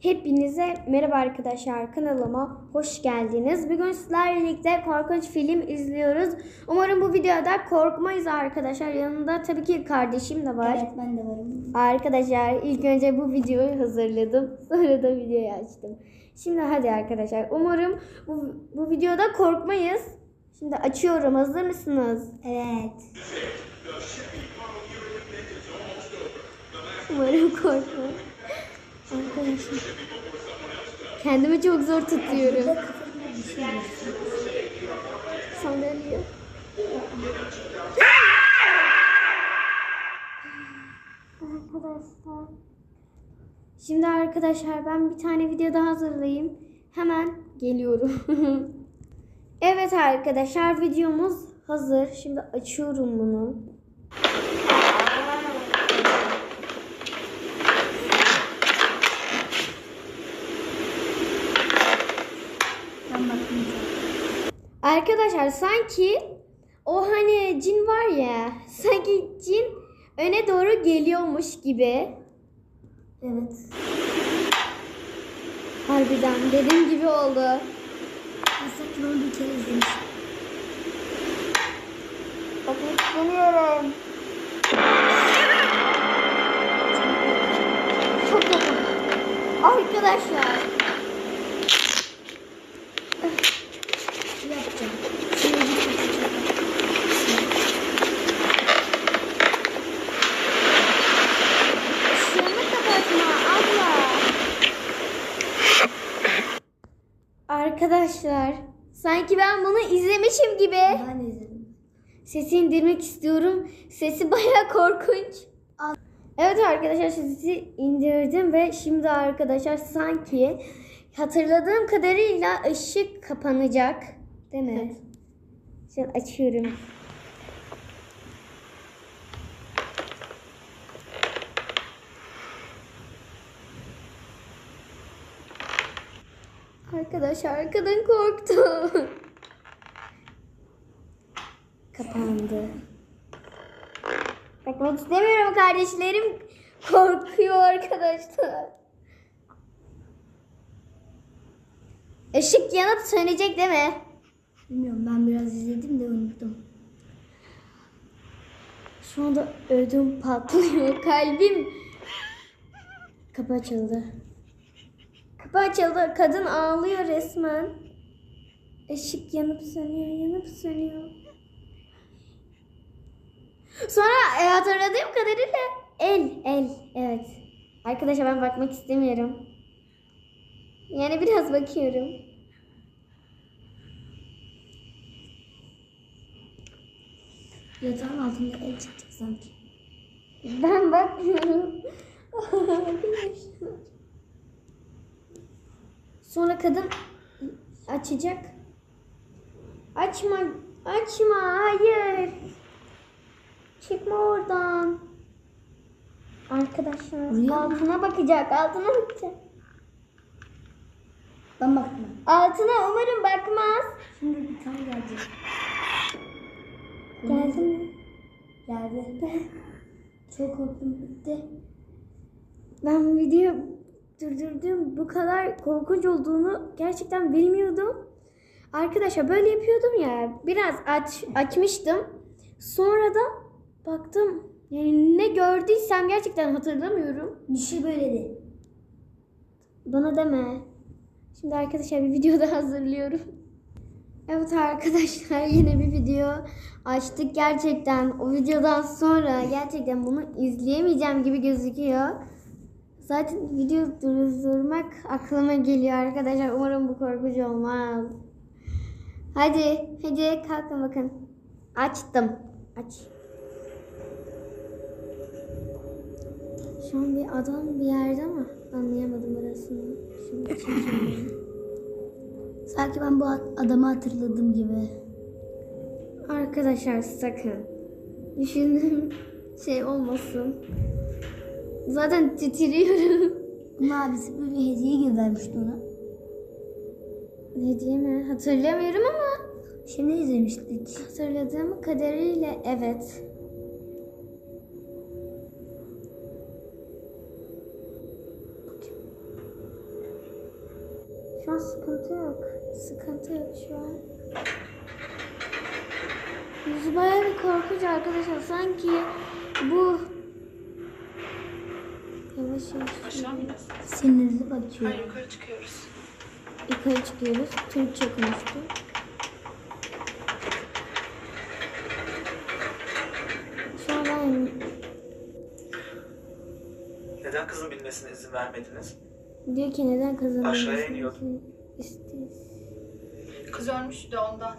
Hepinize merhaba arkadaşlar kanalıma hoş geldiniz. Bugün sizlerle birlikte korkunç film izliyoruz. Umarım bu videoda korkmayız arkadaşlar. Yanında tabii ki kardeşim de var. Evet ben de varım. Arkadaşlar ilk önce bu videoyu hazırladım. Sonra da videoyu açtım. Şimdi hadi arkadaşlar. Umarım bu, bu videoda korkmayız. Şimdi açıyorum. Hazır mısınız? Evet. Umarım korkmam. Arkadaşlar. Kendimi çok zor tutuyorum. Sandalye. Arkadaşlar. Şimdi arkadaşlar ben bir tane video daha hazırlayayım. Hemen geliyorum. evet arkadaşlar videomuz hazır. Şimdi açıyorum bunu. Ben bakmayacağım. Arkadaşlar sanki o hani cin var ya sanki cin öne doğru geliyormuş gibi. Evet. Harbiden dediğim gibi oldu. Sanki onu bir kere izlemiştim. Bakın istemiyorum. Çok yakın. Arkadaşlar. Ne yapacağım? Şöyle bir kapatacağım. Işığımı kapatma abla. Arkadaşlar. Sanki ben bunu izlemişim gibi. Ben izledim. Sesi indirmek istiyorum. Sesi baya korkunç. Evet arkadaşlar sesi indirdim ve şimdi arkadaşlar sanki hatırladığım kadarıyla ışık kapanacak. Değil mi? Evet. Şimdi açıyorum. Arkadaşlar kadın korktu. Kapandı. Bakmak istemiyorum kardeşlerim. Korkuyor arkadaşlar. Işık yanıp sönecek değil mi? Bilmiyorum ben biraz izledim de unuttum. Şu anda ödüm patlıyor. Kalbim. Kapı açıldı. Kapı açıldı. Kadın ağlıyor resmen. Işık yanıp sönüyor, yanıp sönüyor. Sonra e, hatırladığım kadarıyla el, el. Evet. Arkadaşlar ben bakmak istemiyorum. Yani biraz bakıyorum. Yatağın altında el çıkacak sanki. Ben bakmıyorum. Sonra kadın açacak. Açma, açma, hayır. Çıkma oradan. Arkadaşlar altına bakacak, altına bakacak. Ben baktım. Altına umarım bakmaz. Şimdi bir tane gelecek. Geldi mi? Geldi. Çok korktum bitti. Ben video durdurdum. Bu kadar korkunç olduğunu gerçekten bilmiyordum. Arkadaşlar böyle yapıyordum ya. Biraz aç, açmıştım. Sonra da baktım. Yani ne gördüysem gerçekten hatırlamıyorum. Dişi böyleydi. Bana deme. Şimdi arkadaşlar bir video da hazırlıyorum. Evet arkadaşlar yine bir video açtık. Gerçekten o videodan sonra gerçekten bunu izleyemeyeceğim gibi gözüküyor. Zaten video durdurmak aklıma geliyor arkadaşlar. Umarım bu korkucu olmaz. Hadi, hadi kalkın bakın. Açtım. Aç. Şu an bir adam bir yerde ama anlayamadım orasını. Çekeyim. Sanki ben bu adamı hatırladığım gibi. Arkadaşlar sakın. Düşündüğüm şey olmasın. Zaten titriyorum. Bunun abisi böyle bir hediye gibi vermişti ona. ne diyeyim hatırlamıyorum ama Şimdi izlemiştik. hatırladığım kadarıyla evet. Şu an sıkıntı yok. Sıkıntı yok şu an. Yüzü bayağı bir korkunç arkadaşlar. Sanki bu... Yavaş yavaş. Aşağı mı ineceğiz? Sinirli bakıyor. Hayır yukarı çıkıyoruz. Yukarı çıkıyoruz. Türkçe konuştu. Şu an ben Neden kızın bilmesine izin vermediniz? diyor ki neden kazanıyorsun? Aşağıya iniyordum. Kız ölmüştü de ondan.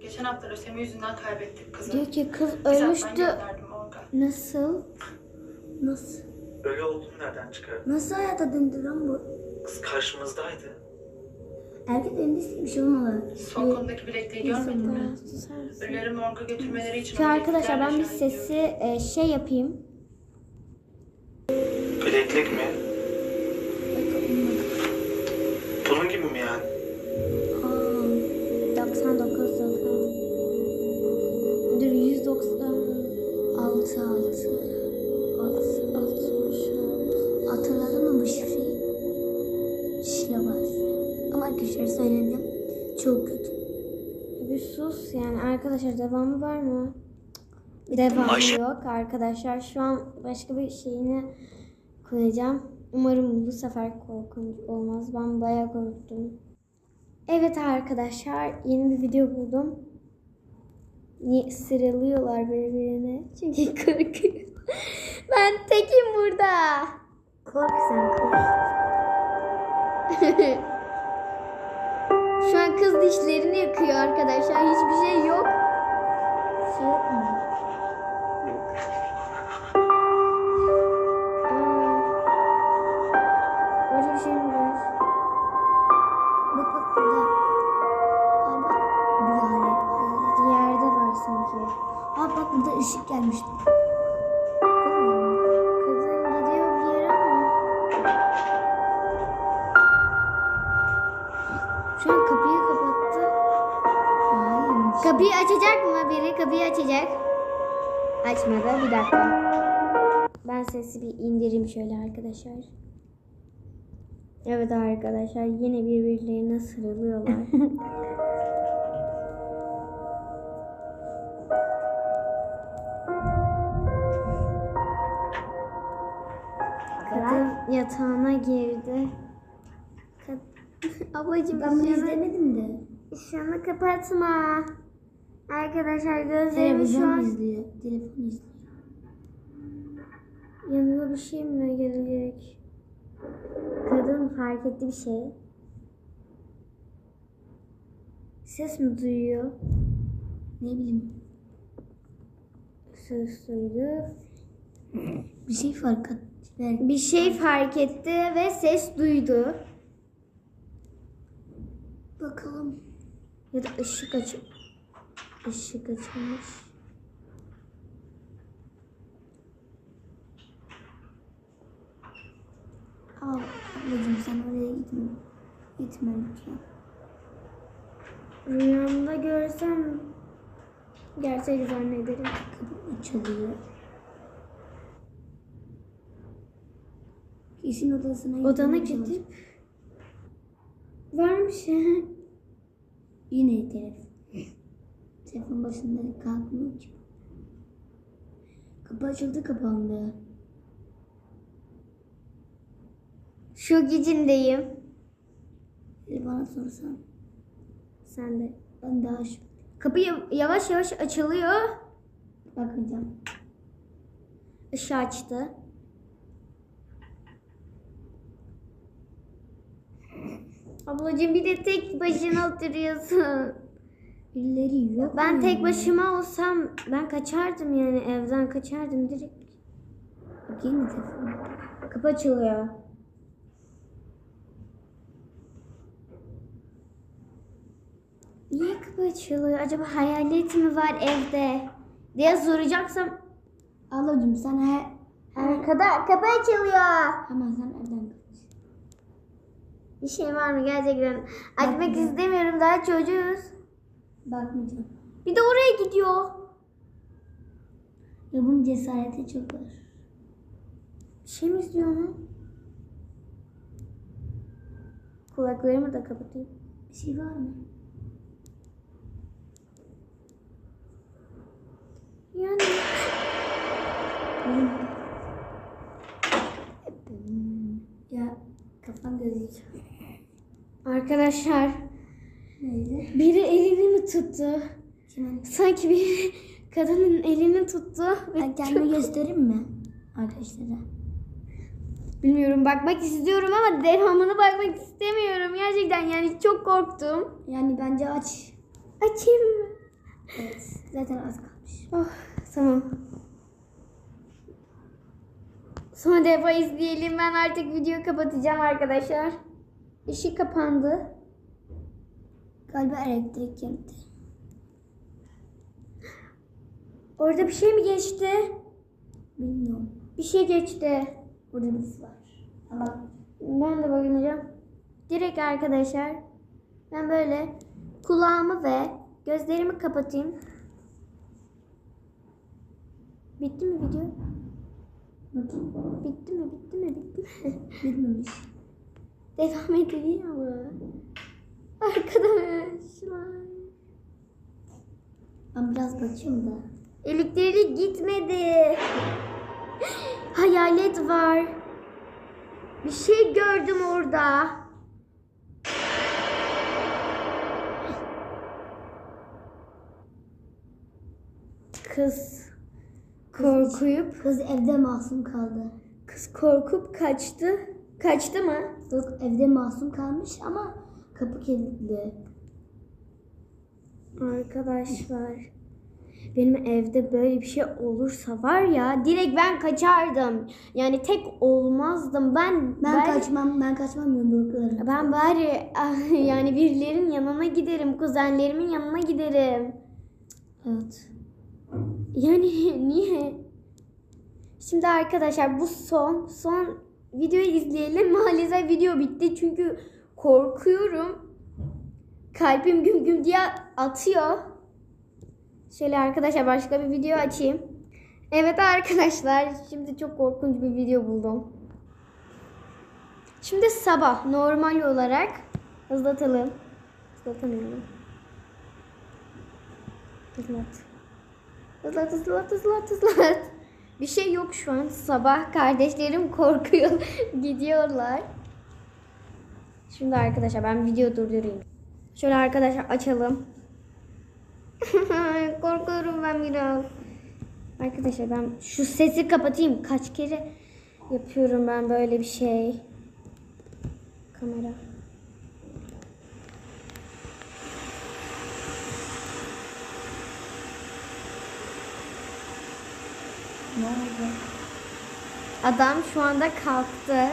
Geçen hafta lösemi yüzünden kaybettik kızı. Diyor ki kız ölmüştü. Nasıl? Nasıl? Ölü olduğunu nereden çıkardın? Nasıl hayata döndü lan bu? Kız karşımızdaydı. Erkek döndüyse bir şey olmalı. Sol kolundaki bilekliği görmedin mi? Ölüleri morga götürmeleri için Şu arkadaşlar ben bir sesi e, şey yapayım. Bileklik mi? Bunun gibi mi yani? Yani arkadaşlar devamı var mı? Devamı yok arkadaşlar. Şu an başka bir şeyini koyacağım. Umarım bu sefer korkunç olmaz. Ben bayağı korktum. Evet arkadaşlar yeni bir video buldum. Ni- Sıralıyorlar birbirine. Çünkü korkuyor. ben tekim burada. Kork sen kork. Şu an kız dişlerini yakıyor arkadaşlar. Hiçbir şey yok. Şey yok mu? Böyle bir şey? Bak burada. Galiba bir yerde var sanki. Aa bak burada ışık gelmiş. Kapıyı açacak mı biri? Kapıyı açacak. Açmadı. Bir dakika. Ben sesi bir indireyim şöyle arkadaşlar. Evet arkadaşlar yine birbirlerine sarılıyorlar. Kadın yatağına girdi. Kad- Ablacığım Ben bunu izlemedim de. ışığını kapatma. Arkadaşlar gözlerim şu an izliyor. Telefon izliyor. yanına bir şey mi gelecek? Kadın fark etti bir şey. Ses mi duyuyor? Ne bileyim. Ses duydu. Bir şey fark et. Ver. Bir şey fark etti ve ses duydu. Bakalım. Ya da ışık aç ışık açılmış. Aa, ablacığım sen oraya gitme. Gitme lütfen. Rüyamda görsem gerçek zannederim. Kapı çalıyor. Kesin odasına Odana gidip varmış. Yine telefon. Telefon başında kalkmıyor ki. Kapı açıldı kapandı. Şok içindeyim. Bir bana sorsan. Sen de. Ben daha şu. Kapı ya- yavaş yavaş açılıyor. Bakmayacağım. Işığı açtı. Ablacığım bir de tek başına oturuyorsun. Birileri yok Ben mu tek başıma olsam ben kaçardım yani evden kaçardım direkt. Bakayım mı telefonu? Kapı açılıyor. Niye kapı açılıyor? Acaba hayalet mi var evde? diye soracaksam Ablacığım sen he, arkada kapı açılıyor. hemen sen evden kaç. Bir şey var mı gerçekten? Açmak istemiyorum daha çocuğuz. Bakmayacağım. Bir de oraya gidiyor. Ya bunun cesareti çok var. Bir şey mi istiyor onu? Kulaklarımı da kapatayım. Bir şey var mı? Yani Ya kafam gözüküyor. arkadaşlar Neydi? biri elini mi tuttu? Kimin? Sanki bir kadının elini tuttu ve Ben kendimi çok- göstereyim mi? Arkadaşlara. bilmiyorum bakmak istiyorum ama devamını bakmak istemiyorum. Gerçekten yani çok korktum. Yani bence aç. Açayım mı? Evet. Zaten az kalmış. Oh, tamam. Son defa izleyelim. Ben artık videoyu kapatacağım arkadaşlar. Işık kapandı. Galiba elektrik gitti. Orada bir şey mi geçti? Bilmiyorum. Bir şey geçti. Burada birisi var. Ama Ben de bakacağım. Direkt arkadaşlar. Ben böyle kulağımı ve gözlerimi kapatayım. Bitti mi video? Bitti mi? Bitti mi? Bitti mi? Bitmemiş. Devam edeyim ama. Arkadaşlar. Ben biraz bakıyorum da. Elektrik gitmedi. Hayalet var. Bir şey gördüm orada. Kız korkuyup Kız evde masum kaldı. kız korkup kaçtı. Kaçtı mı? Yok evde masum kalmış ama kapı kilitli. Arkadaşlar benim evde böyle bir şey olursa var ya direkt ben kaçardım. Yani tek olmazdım. Ben Ben bari- kaçmam, ben kaçmam yumruklarım. ben bari ah, yani birilerin yanına giderim. Kuzenlerimin yanına giderim. Evet. Yani niye? Şimdi arkadaşlar bu son son videoyu izleyelim. Maalesef video bitti çünkü korkuyorum. Kalbim güm güm diye atıyor. Şöyle arkadaşlar başka bir video açayım. Evet arkadaşlar şimdi çok korkunç bir video buldum. Şimdi sabah normal olarak hızlatalım. Hızlatamıyorum. Hızlat. Hızlat hızlat hızlat hızlat. Bir şey yok şu an. Sabah kardeşlerim korkuyor. Gidiyorlar. Şimdi arkadaşlar ben video durdurayım. Şöyle arkadaşlar açalım. Korkuyorum ben biraz. Arkadaşlar ben şu sesi kapatayım. Kaç kere yapıyorum ben böyle bir şey. Kamera. Ne oldu? Adam şu anda kalktı.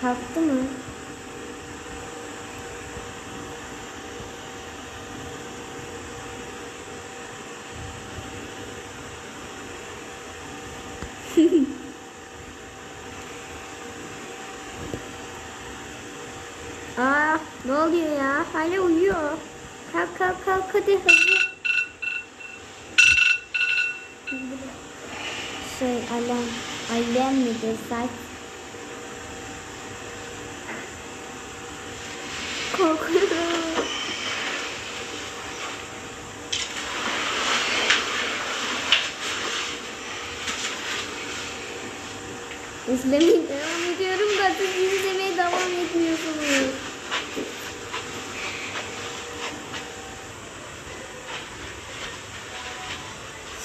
Kalktı mı? Aa, ne oluyor ya? Hala uyuyor. Kalk kalk kalk hadi hızlı. Şey alarm. Alarm mı desek? Korkuyorum. İzlemeye devam ediyorum da siz izlemeye devam etmiyorsunuz.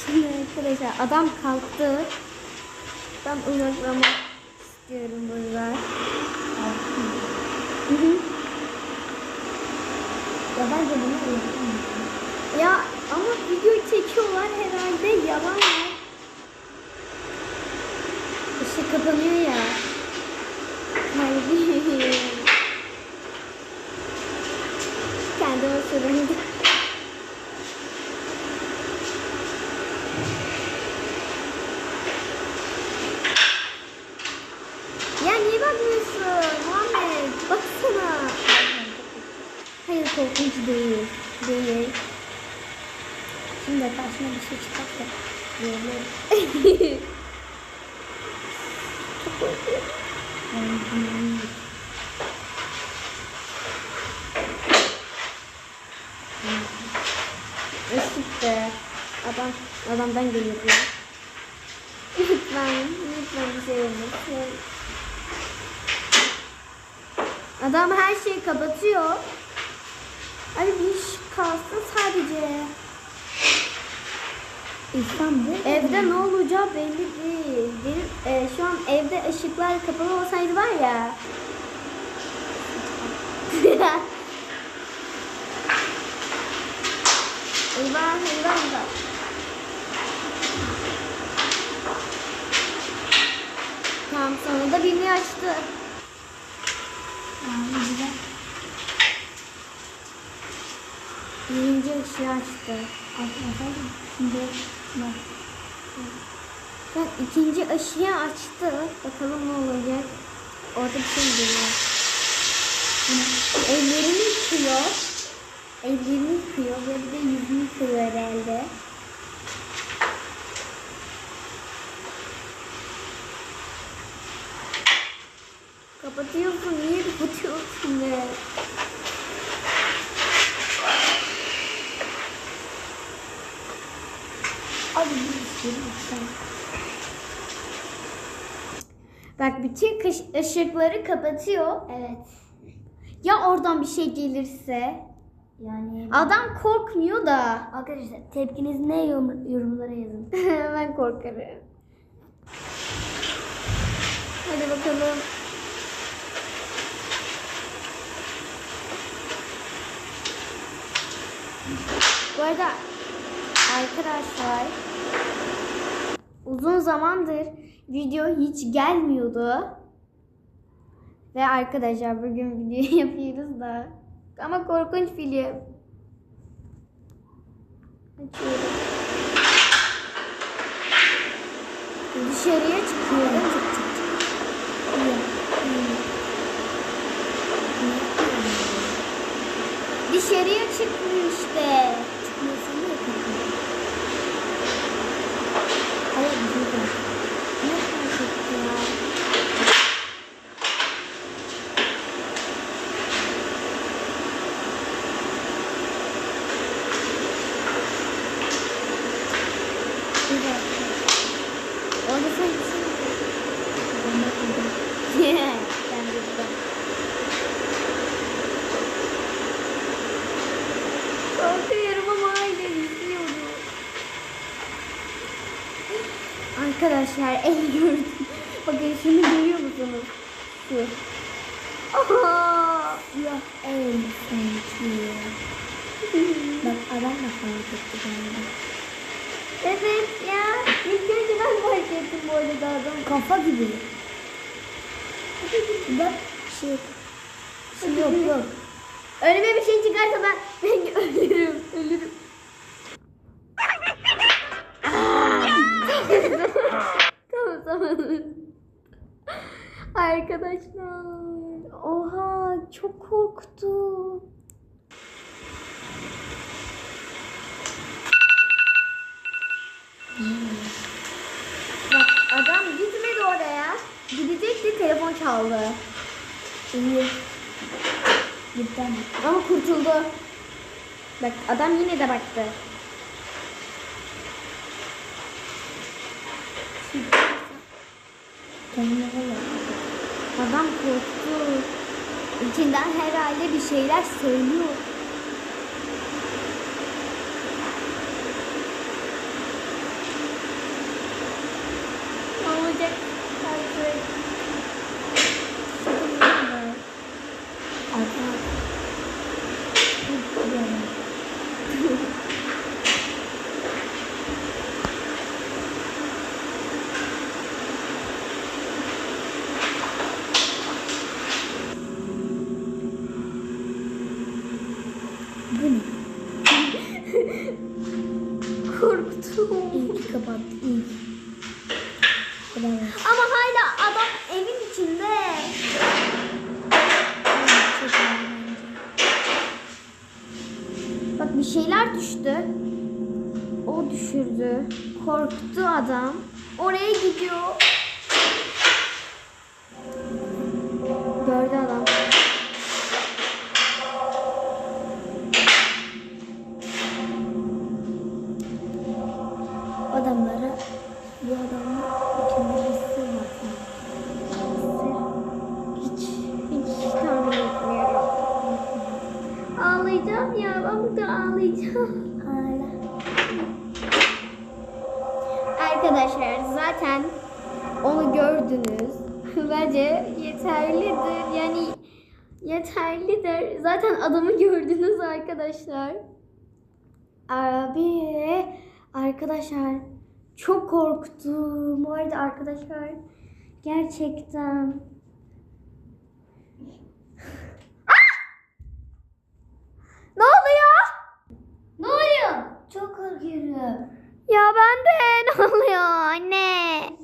Şimdi arkadaşlar adam kalktı. Ben uzaklamak istiyorum burada. Hı hı. Ya bence bunu yapamam. Ya ama video çekiyorlar herhalde yalan var. Işık kapanıyor ya. Kalbim. Kendime süründüm. Ya niye bakmıyorsun Muhammed? Baksana. Hayır korkunç değil. Değil. Şimdi karşına bir şey çıkarsa. Böyle. Çok korkuyorum. Yani, adamdan geliyor. Lütfen, lütfen bir şey olmasın. Adam her şeyi kapatıyor. Abi bir iş kalsın sadece. İhsan bu. Evde ne olacağı belli değil. Benim e, şu an evde ışıklar kapalı olsaydı var ya. Tamam sonunda birini açtı. Aa, güzel. Birinci ışığı açtı. Arkadaşlar şimdi bak. Ben ikinci ışığı açtı. Bakalım ne olacak. Orada bir şey geliyor. Ellerini yıkıyor. Ellerini yıkıyor ve bir de yüzünü yıkıyor herhalde. Kapatıyorsun. Niye kapatıyorsun be? Abi bir şey. Bak bütün ışıkları kapatıyor. Evet. Ya oradan bir şey gelirse? Yani Adam korkmuyor da. arkadaşlar tepkiniz ne yorum, yorumlara yazın. ben korkarım. Hadi bakalım. Bu arada arkadaşlar uzun zamandır video hiç gelmiyordu. Ve arkadaşlar bugün video yapıyoruz da. Ama korkunç film. Açıyorum. Dışarıya çıkıyorum. Dışarıya çıkmıyor işte. Şey. Orada sen bir şey Ben bakmadım. ben de buradan. Korkuyorum ama hala izliyorum. Arkadaşlar el gördüm. Bakın şunu görüyor musunuz? Şu. Aha! Siyah el sanki. Bak adam da fark etti galiba. Evet ya. İlk önce ben fark ettim bu arada adam. Kafa gibi. Bak şey yok. Şey yok yok. Önüme bir şey çıkarsa ben, çok korktum. Bak adam gitmedi oraya. Gidecekti telefon çaldı. İyi. Gitti ama. Kurtuldu. Bak adam yine de baktı. Kendine. Adam korktu. İçinden herhalde bir şeyler söylüyor. Ne olacak? Artık. Arka. Bir yana. Bu ne? Korktum. İyi ki kapattı. Ama hala adam evin içinde. Bak bir şeyler düştü. O düşürdü. Korktu adam. Oraya gidiyor. Ağlayacağım ya. Ben burada ağlayacağım. Arkadaşlar zaten onu gördünüz. Bence yeterlidir. Yani yeterlidir. Zaten adamı gördünüz arkadaşlar. Abi arkadaşlar çok korktum. Bu arada arkadaşlar gerçekten Ya ben de ne oluyor anne?